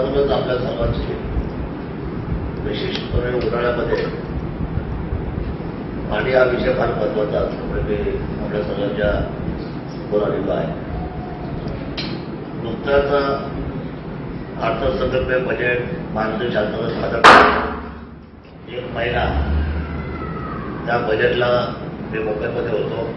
म्हणूनच आपल्या सर्वांची विशेषपणे उन्हाळ्यामध्ये पाणी हा विषय फार महत्त्वाचा असल्यामुळे मी आपल्या सगळ्यांच्या समोर आलेलो आहे. नुकताच अर्थसंकल्पीय बजेट माननीय शासनानं सादर एक महिना त्या बजेटला मी मुंबईमध्ये होतो.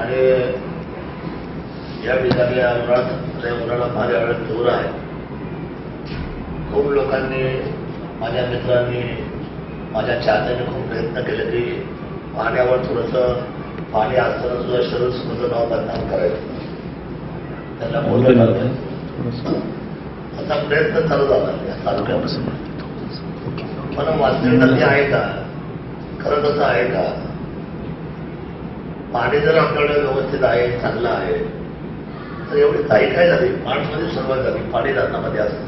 आणि या ठिकाणी या उन्हाळ्यात उन्हाळा फार यावेळेस जोर आहे. खूप लोकांनी माझ्या मित्रांनी माझ्या चाहत्यांनी खूप प्रयत्न केले की पाण्यावर थोडंसं पाणी असताना सुद्धा शरद सुंदर नाव बदनाम करायचं. त्यांना बोललं असा प्रयत्न चालू झाला. या तालुक्यामध्ये पण वास्तविकता ती आहे का? खरं तसं आहे का? पाणी जर आपल्याकडे व्यवस्थित आहे चांगलं आहे तर एवढी काही काय झाली माणसमध्ये सुरुवात झाली पाणी धरणामध्ये असतं.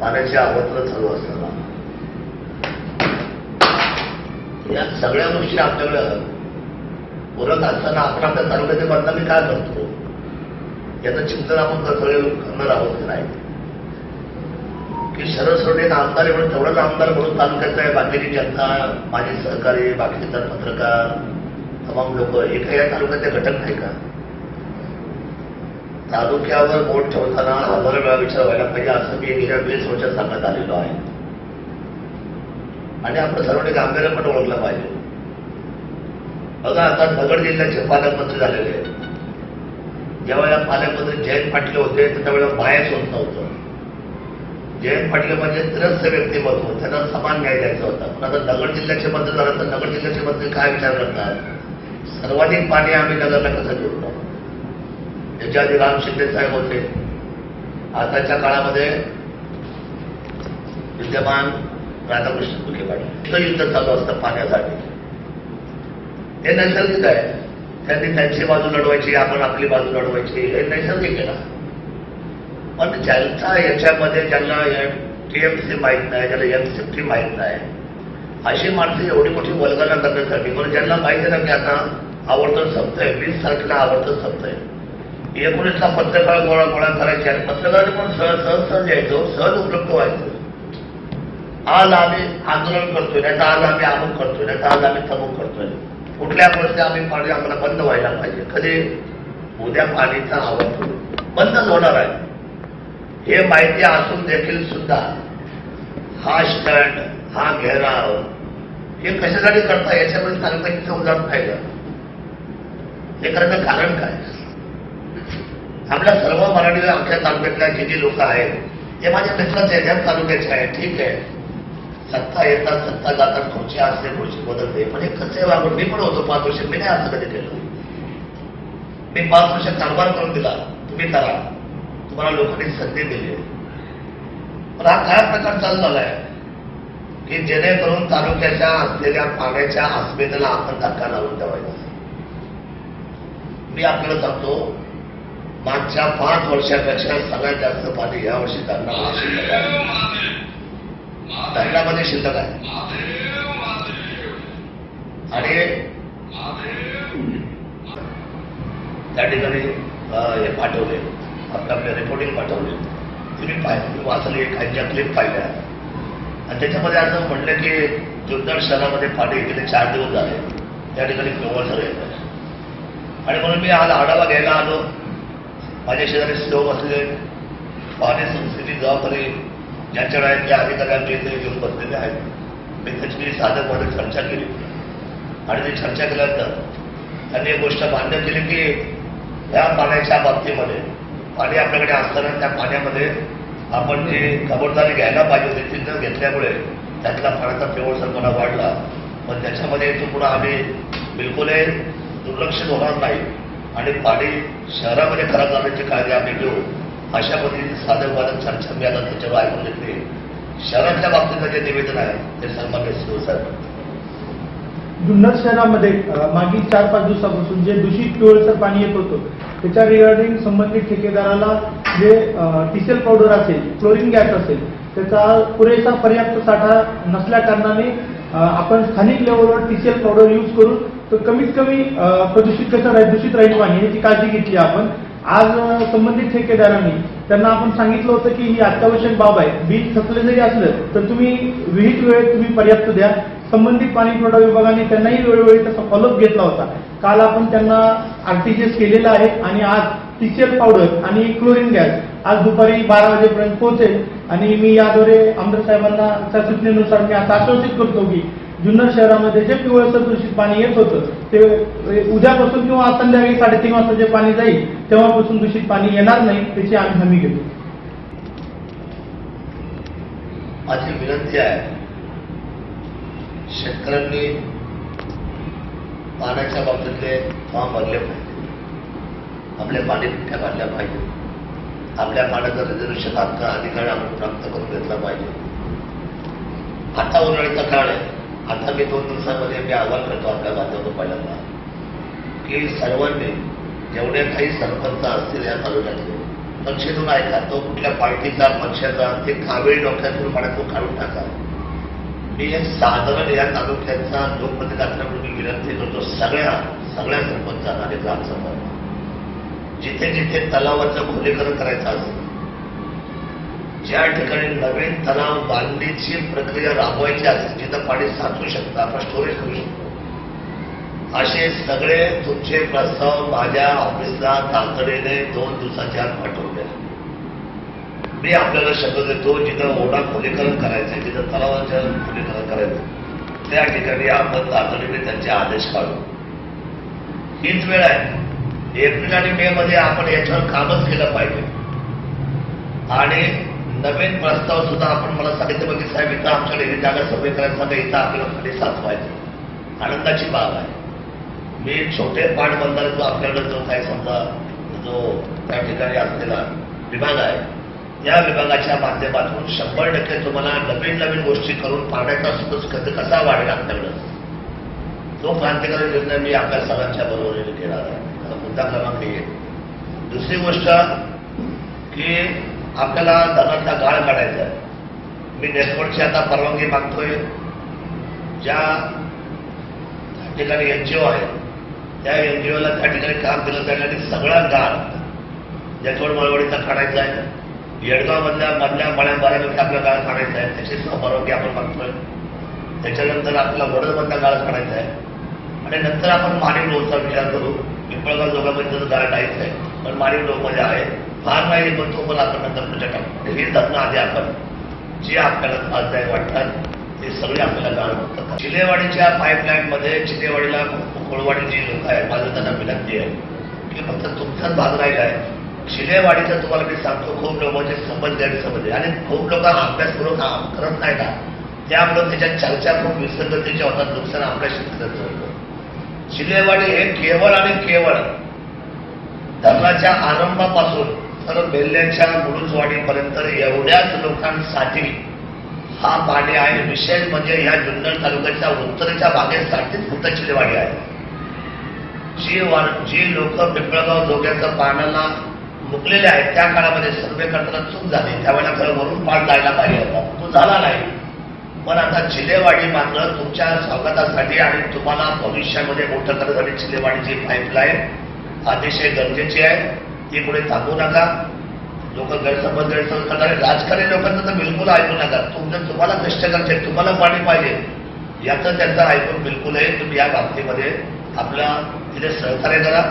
पाण्याची आवत्र चालू असताना. या सगळ्या गोष्टी आपल्याकडं उरत असताना आपण आपल्या तालुक्याच्या बदनामी काय करतो? याचं चिंतन आपण सगळे करणार आहोत की नाही? की शरद सोडे आमदार आहे म्हणून तेवढाच आमदार म्हणून तालुक्याचा आहे बाकीची जनता माझे सहकारी बाकीचे तर पत्रकार तमाम लोक हे काही या तालुक्याचे घटक नाही का? तालुक्यावर बोट ठेवताना हजार वेळा विचार व्हायला पाहिजे असं मी गेल्या वीस वर्षात सांगण्यात आलेलो आहे. आणि आपण सर्वांनी गांभीर्य पण ओळखलं पाहिजे. बघा आता नगर जिल्ह्याचे पालकमंत्री झालेले आहेत. जेव्हा या पालकमंत्री जयंत पाटील होते तर त्यावेळेला बाहेर होत नव्हतं. जयंत पाटील म्हणजे त्रस्त व्यक्तिमत्व त्यांना समान न्याय द्यायचा होता. पण आता नगर जिल्ह्याचे मंत्री झालं तर नगर जिल्ह्याचे मंत्री काय विचार करतात सर्वाधिक पाणी आम्ही नगरला कसं जोडतो? त्याच्या आधी राम शिंदे साहेब होते. आताच्या काळामध्ये विद्यमान राधाकृष्ण तुके पाटील युद्ध चालू असतं पाण्यासाठी. हे नैसर्गिक आहे. त्यांनी त्यांची बाजू लढवायची आपण आपली बाजू लढवायची. हे नैसर्गिक आहे ना. पण ज्यांचा याच्यामध्ये ज्यांना टीएमसी माहीत नाही ज्याला एमसीपी माहीत नाही अशी माणसं एवढी मोठी वल्गना करण्यासाठी. पण ज्यांना माहिती आहे ना की आता आवडतं संपतंय वीस तारखेला आवडतं संपतंय. एकोणीसला पत्रकार गोळा गोळा करायचे आणि पत्रकार पण सहज सहज सहज यायचो सहज उपलब्ध व्हायचो. आज आम्ही आंदोलन करतोय नाही तर आज आम्ही अमुक करतोय नाही तर आज आम्ही तमुक करतोय. कुठल्या गोष्टी आम्ही पाणी आम्हाला बंद व्हायला पाहिजे. कधी? उद्या पाणीचा आवाज बंदच होणार आहे. हे माहिती असून देखील सुद्धा हा स्टँड हा घेराव हे कशासाठी करता? याच्यामध्ये तालुक्याचं उदाहरण पाहिलं हे करायचं कारण काय? आपल्या सर्व मराठी आमच्या तालुक्यातल्या किती लोक आहेत हे माझ्या मित्राचे आहेत, ह्याच तालुक्याचे आहेत ठीक आहे. सत्ता येतात सत्ता जातात खुर्ची असते खुर्ची बदलते पण हे कसे वागून मी पण होतो पाच वर्ष मी नाही असं कधी केलं. मी पाच वर्ष कारभार करून दिला तुम्ही करा. तुम्हाला लोकांनी संधी दिली. पण हा काय प्रकार चालू झालाय? की जेणेकरून तालुक्याच्या असलेल्या पाण्याच्या अस्मितेला आपण धक्का लावून ठेवायचा. मी आपल्याला सांगतो मागच्या पाच वर्षापेक्षा सगळ्यात जास्त पाणी या वर्षी त्यांना शिल्लक आहे. धरणामध्ये शिल्लक आहे. आणि त्या ठिकाणी हे पाठवले आपलं आपले रिपोर्टिंग पाठवले. तुम्ही पाहिजे वाचले खालच्या क्लिप पाहिल्या. आणि त्याच्यामध्ये असं म्हटलं की जुन्नर शहरामध्ये पाणी गेले चार दिवस झाले. त्या ठिकाणी पिवळसर झाले. आणि म्हणून मी आज आढावा घ्यायला आलो. माझ्या शेजारी सीओ असले पाणी संस्थेची जबाबदारी ज्यांच्याकडे आहे त्या अधिकाऱ्यांनी ते घेऊन बसलेले आहेत. मी त्याची साधकमध्ये चर्चा केली. आणि ती चर्चा केल्यानंतर त्यांनी एक गोष्ट मान्य केली की या पाण्याच्या बाबतीमध्ये पाणी आपल्याकडे असताना त्या पाण्यामध्ये आपण जी खबरदारी घ्यायला पाहिजे होती ती न घेतल्यामुळे त्यातला पाण्याचा पिवळसरपणा वाढला. पण त्याच्यामध्ये इथून आम्ही बिलकुलही दुर्लक्षित होणार नाही. आणि पाणी शहरामध्ये खराब जाण्याची काळजी आम्ही घेऊ अशा पद्धतीने साधक वादक चर्चा मी आता त्याच्यावर ऐकून घेतली. शहराच्या बाबतीत जे निवेदन आहे ते सन्मान्य शिवसाहेब जुन्नर शहरामध्ये मागील चार पाच दिवसापासून जे दूषित पिवळसर पाणी येत होतं त्याच्या रिगार्डिंग संबंधित ठेकेदाराला जे टिसेल पावडर असेल क्लोरीन गॅस असेल त्याचा पुरेसा पर्याप्त साठा नसल्या कारणाने आपण स्थानिक लेवलवर टिसेल पावडर यूज करून तर कमीत कमी प्रदूषित कसं राहील दूषित राहील पाणी याची काळजी घेतली आपण. आज संबंधित ठेकेदारांनी त्यांना आपण सांगितलं होतं की ही अत्यावश्यक बाब आहे. बीज थकलं जरी असलं तर तुम्ही विहित वेळेत तुम्ही पर्याप्त द्या. संबंधित पाणी पुरवठा विभागाने त्यांनाही वेळोवेळी तसा फॉलोअप घेतला होता. काल आपण त्यांना आरटीजीएस केलेला आहे आणि आज टीसीएल पावडर आणि क्लोरीन गॅस आज दुपारी बारा वाजेपर्यंत पोहोचेल. आणि मी याद्वारे आमदार साहेबांना त्या सूचनेनुसार मी आता आश्वासित करतो की जुन्नर शहरामध्ये जे पिवळसर दूषित पाणी येत होतं ते उद्यापासून किंवा आज संध्याकाळी साडेतीन वाजता जे पाणी जाईल तेव्हापासून दूषित पाणी येणार नाही त्याची आम्ही हमी घेतो. माझी विनंती आहे शेतकऱ्यांनी पाण्याच्या बाबतीतले फॉर्म भरले पाहिजे. आपल्या पाणी पिठ्या भरल्या पाहिजे. आपल्या पाण्याचा रिझर्वेशन हक्क अधिकार आपण प्राप्त करून घेतला पाहिजे. आता उन्हाळ्याचा काळ आहे. आता मी दोन दिवसामध्ये मी आवाहन करतो आपल्या बांधवांना पहिल्यांदा की सर्वांनी जेवढे काही सरपंच असतील या तालुक्यातले लक्षातून ऐका तो कुठल्या पार्टीचा पक्षाचा ते कावेळी डोक्यातून पाण्यातून काढून टाका. मी हे साधारण या तालुक्याचा लोकप्रतिनिधी असल्यामुळे मी विनंती करतो सगळ्या सगळ्या सरपंचांना आणि ग्रामसभांना. जिथे जिथे तलावाचं खोलीकरण करायचं असेल ज्या ठिकाणी नवीन तलाव बांधणीची प्रक्रिया राबवायची असेल जिथं पाणी साचू शकतं आपण स्टोरेज करू शकतो. असे सगळे तुमचे प्रस्ताव माझ्या ऑफिसला तातडीने दोन दिवसाच्या आत पाठवून मी आपल्याला शब्द देतो जिथं ओढा खोलीकरण करायचं जिथं तलावाचं खोलीकरण करायचं त्या ठिकाणी आपण तातडीने त्यांचे आदेश काढू. हीच वेळ आहे. एप्रिल आणि मे मध्ये आपण याच्यावर कामच केलं पाहिजे. आणि नवीन प्रस्ताव सुद्धा आपण मला सांगितलं म्हणजे साहेब इथं आमच्याकडे हे जागा सर्वे करायचा नाही इथं आपल्याला खाली साचवायचं आनंदाची बाब आहे. मी छोटे पाटबंधारे जो आपल्याकडे जो काही समजा जो त्या ठिकाणी असलेला विभाग आहे त्या विभागाच्या माध्यमातून शंभर टक्के तुम्हाला नवीन नवीन गोष्टी करून पाण्याचा सुद्धा खर्च कसा वाढेल आपल्याकडं? तो क्रांतिकारी निर्णय मी आपल्या सर्वांच्या बरोबरीने केला आहे. आता मुद्दा क्रमांक एक. दुसरी गोष्ट की आपल्याला दगडचा गाळ काढायचा आहे. मी नेटवर्कची आता परवानगी मागतोय. ज्या ठिकाणी एनजीओ आहे त्या एनजीओला त्या ठिकाणी काम दिलं जाईल आणि सगळा गाळ जटवड मळवडीचा काढायचा आहे. येडगावमधल्या मधल्या मधल्या मळ्या बऱ्यापैकी आपला गाळ काढायचा आहे. त्याची परवानगी आपण मागतोय. त्याच्यानंतर आपल्याला वडदमधला गाळ काढायचा आहे. आणि नंतर आपण मारीव लोकचा विचार करू. पिंपळगाव जोगामध्ये गाळ टाकायचं आहे. पण मारीव लोकमध्ये म्हणजे आहे. फार नाही पण तो पण आपण नंतर त्याच्या हे धरणं आधी आपण जे आपल्याला त्रासदायक वाटतात ते सगळे आपल्याला जाणवतात. बघतात चिलेवाडीच्या पाईपलाईनमध्ये चिलेवाडीला कोळवाडी जी लोक आहेत माझं त्यांना विनंती आहे की फक्त तुमचाच भाग राहिला आहे. शिलेवाडीचा तुम्हाला मी सांगतो खूप लोकांचे म्हणजे संबंध गैरसमज आहे. आणि खूप लोक अभ्यास करून काम करत नाही का त्यामुळे त्याच्या चर्चा खूप विसंगतीच्या होतात नुकसान आपल्या शेतकऱ्याचं होतं. चिलेवाडी हे केवळ आणि केवळ धरणाच्या आरंभापासून तर बेल्ल्याच्या मुरुजवाडीपर्यंत एवढ्याच लोकांसाठी हा पाणी आहे. विशेष म्हणजे ह्या जुन्नर तालुक्याच्या उत्तरेच्या भागेसाठी फक्त आहे. जी वा जी लोक पिंपळगाव जोग्याचं पाण्याला मुकलेले आहेत त्या काळामध्ये सर्वे करताना चूक झाली. त्यावेळेला खरं वरून पाठ जायला पाहिजे होता. तो झाला नाही. पण आता चिलेवाडी मात्र तुमच्या स्वागतासाठी आणि तुम्हाला भविष्यामध्ये मोठं करण्यासाठी चिलेवाडीची पाईपलाईन अतिशय गरजेची आहे. ते पुढे थांबू नका. लोक गैरसमज गैरसमज करणारे राजकारणी लोकांचं तर बिलकुल ऐकू नका. तुमचं तुम्हाला कष्ट करायचे तुम्हाला पाणी पाहिजे. याचं त्यांचं ऐकून बिलकुल आहे. तुम्ही या बाबतीमध्ये आपल्या तिथे सहकार्य करा.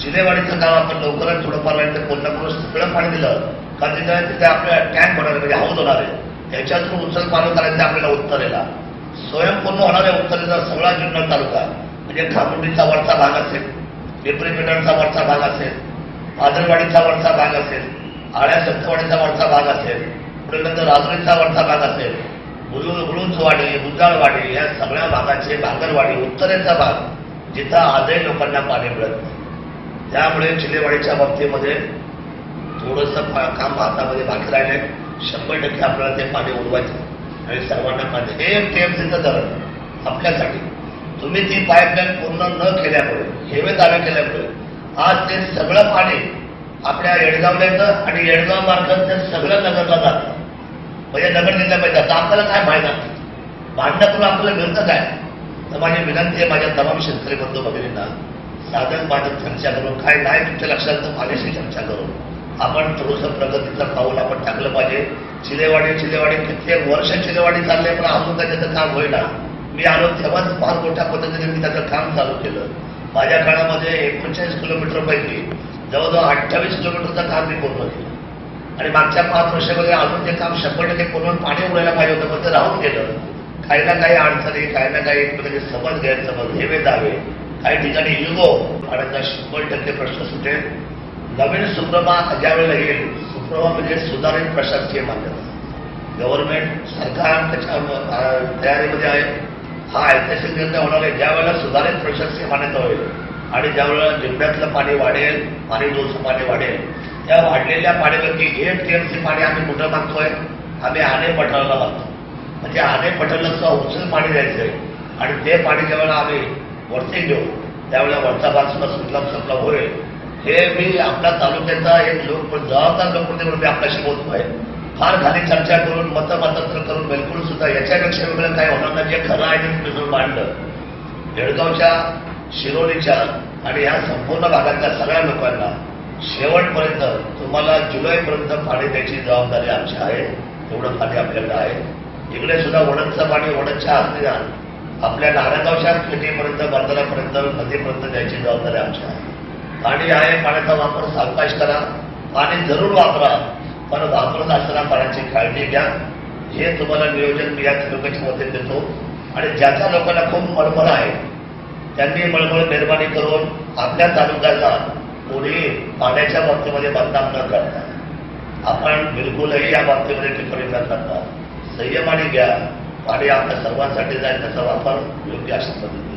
चिलेवाडीचं काम आपण लवकरच थोडंफार राहील तर कोल्हापूर सगळं पाणी दिलं. का तिथं तिथे आपल्या म्हणजे टँक होणार आहे म्हणजे हाऊस होणार आहे. त्याच्यातून उचल पालन करायचं आपल्याला उत्तरेला स्वयंपूर्ण होणाऱ्या उत्तरेचा सगळा जुन्नर तालुका. म्हणजे खामुंडीचा वरचा भाग असेल पिंपरी पेटणचा वरचा भाग असेल आदरवाडीचा वरचा भाग असेल आळ्या सत्तवाडीचा वरचा भाग असेल पुढे नंतर राजुरीचा वरचा भाग असेल हुलू हुळुंचवाडी या सगळ्या भागाचे भागरवाडी उत्तरेचा भाग जिथं आजही लोकांना पाणी मिळत नाही. त्यामुळे चिलेवाडीच्या बाबतीमध्ये थोडंसं काम हातामध्ये बाकी राहिले. शंभर टक्के आपल्याला ते पाणी उडवायचं आणि सर्वांना पाणी हे टीएमसीचं धरण आपल्यासाठी. तुम्ही ती पाईपलाईन पूर्ण न केल्यामुळे हेवे दावे केल्यामुळे आज ते सगळं पाणी आपल्या येडगावला येतं आणि येडगाव मार्फत ते सगळं नगरला जातं. म्हणजे नगर पाहिजे आता आपल्याला काय फायदा? भांडणं करून आपल्याला मिळतं काय? तर माझी विनंती आहे माझ्या तमाम शेतकरी बंधू वगैरेंना साधन बाधक चर्चा करून काय नाही तुमच्या लक्षात तर माझ्याशी चर्चा करू आपण थोडंसं प्रगतीचं पाऊल आपण टाकलं पाहिजे. चिलेवाडी चिलेवाडी कित्येक वर्ष चिलेवाडी चालले पण अजून काय त्याचं काम होईना. मी आलो तेव्हाच फार मोठ्या पद्धतीने मी त्याचं काम चालू केलं. माझ्या काळामध्ये एकोणचाळीस किलोमीटर पैकी जवळजवळ अठ्ठावीस किलोमीटरचं काम मी पूर्ण केलं आणि मागच्या पाच वर्षामध्ये अजून ते काम शंभर टक्के पूर्ण पाणी उडायला पाहिजे होतं पण ते राहून गेलं. काही ना काही अडचणी काही ना काही एकमेकांचे समज गैरसमज हेवे दावे काही ठिकाणी युगो पाण्याचा शंभर टक्के प्रश्न सुटेल. नवीन सुप्रमा ज्या वेळेला येईल सुप्रमा म्हणजे सुधारित प्रशासकीय मान्यता गव्हर्नमेंट सरकार त्याच्या तयारीमध्ये आहे. हा ऐतिहासिक निर्णय होणार आहे. ज्या वेळेला सुधारित प्रशासकीय मान्यता होईल आणि ज्या वेळेला जिल्ह्यातलं पाणी वाढेल पाणी डोसं पाणी वाढेल त्या वाढलेल्या पाण्यावरती एक टीएमसी पाणी आम्ही कुठं मागतोय आम्ही आणे पठाराला मागतो. म्हणजे आणे पठारला उचल पाणी द्यायचंय आणि ते पाणी ज्यावेळेला आम्ही वरती घेऊ त्यावेळेला वरचा भाग सुद्धा सुटला सुटला होईल. हे मी आपल्या तालुक्याचा एक लोक जबाबदार लोक आपल्याशी बोलतो आहे फार खाली चर्चा करून मतं करून बिलकुल सुद्धा याच्यापेक्षा वेगळं काय होणार नाही. जे खरं आहे ते तुम्ही मांडलं. जळगावच्या शिरोलीच्या आणि या संपूर्ण भागातल्या सगळ्या लोकांना शेवटपर्यंत तुम्हाला जुलैपर्यंत पाणी द्यायची जबाबदारी आमची आहे. तेवढं पाणी आपल्याला आहे. इकडे सुद्धा वडदचं पाणी वडदच्या हस्तीला आपल्या नारागावच्या पेटीपर्यंत बंदरापर्यंत नदीपर्यंत द्यायची जबाबदारी आमची आहे. पाणी आहे पाण्याचा वापर सावकाश करा. पाणी जरूर वापरा. पण वापरत असताना पाण्याची काळजी घ्या. हे तुम्हाला नियोजन मी या तालुक्याच्या देतो. आणि ज्याच्या लोकांना खूप मळमळ आहे त्यांनी मळमळ निर्माणी करून आपल्या तालुक्याला कोणी पाण्याच्या बाबतीमध्ये बदनाम न करता आपण बिलकुलही या बाबतीमध्ये टिप्पणी न करता संयमाने घ्या. पाणी आपल्या सर्वांसाठी जाईल त्याचा वापर योग्य अशा पद्धतीने